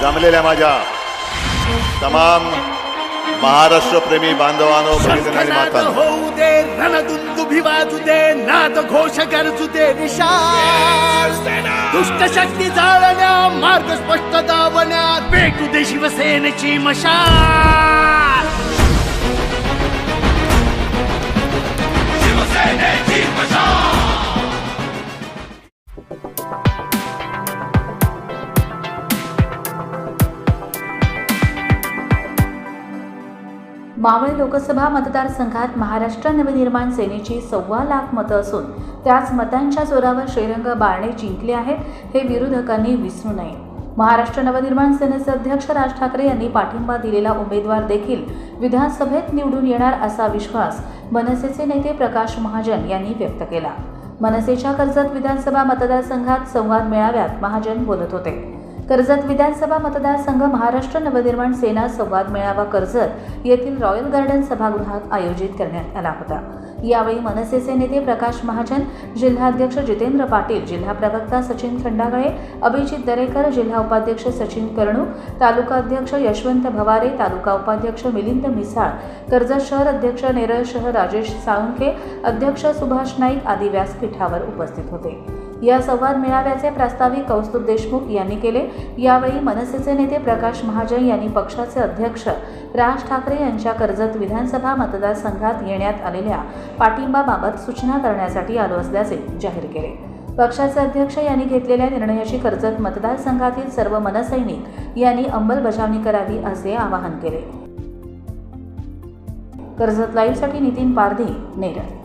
जमलेल्या माझ्या तमाम महाराष्ट्रप्रेमी बांधवांनो आणि माता होऊ दे रणदुंदुभी वाजू दे नाद घोष गरजू दे विशाल. दुष्ट शक्ती जाळण्या मार्ग स्पष्ट दावण्यात पेटू दे शिवसेनेची मशाल. मावळ लोकसभा मतदारसंघात महाराष्ट्र नवनिर्माण सेनेची सव्वा लाख मतं असून त्याच मतांच्या जोरावर श्रीरंग बारणे जिंकले आहेत हे विरोधकांनी विसरू नये. महाराष्ट्र नवनिर्माण सेनेचे अध्यक्ष राज ठाकरे यांनी पाठिंबा दिलेला उमेदवार देखील विधानसभेत निवडून येणार असा विश्वास मनसेचे नेते प्रकाश महाजन यांनी व्यक्त केला. मनसेच्या कर्जत विधानसभा मतदारसंघात संवाद मेळाव्यात महाजन बोलत होते. कर्जत विधानसभा मतदारसंघ महाराष्ट्र नवनिर्माण सेना संवाद मेळावा कर्जत येथील रॉयल गार्डन सभागृहात आयोजित करण्यात आला होता. यावेळी मनसेचे नेते प्रकाश महाजन जिल्हाध्यक्ष जितेंद्र पाटील जिल्हा प्रवक्ता सचिन खंडागळे अभिजित दरेकर जिल्हा उपाध्यक्ष सचिन कर्णू तालुका अध्यक्ष यशवंत भवारे तालुका उपाध्यक्ष मिलिंद मिसाळ कर्जत शहर अध्यक्ष नेरळ शहर राजेश साळुंखे अध्यक्ष सुभाष नाईक आदी व्यासपीठावर उपस्थित होते. या संवाद मेळाव्याचे प्रास्ताविक कौस्तुभ देशमुख यांनी केले. यावेळी मनसेचे नेते प्रकाश महाजन यांनी पक्षाचे अध्यक्ष राज ठाकरे यांच्या कर्जत विधानसभा मतदारसंघात येण्यात आलेल्या पाठिंबाबाबत सूचना करण्यासाठी आलो असल्याचे जाहीर केले. पक्षाचे अध्यक्ष यांनी घेतलेल्या निर्णयाची कर्जत मतदारसंघातील सर्व मनसैनिक यांनी अंमलबजावणी करावी असे आवाहन केले. कर्जत लाईव्हसाठी नितीन पारधी नेरळ.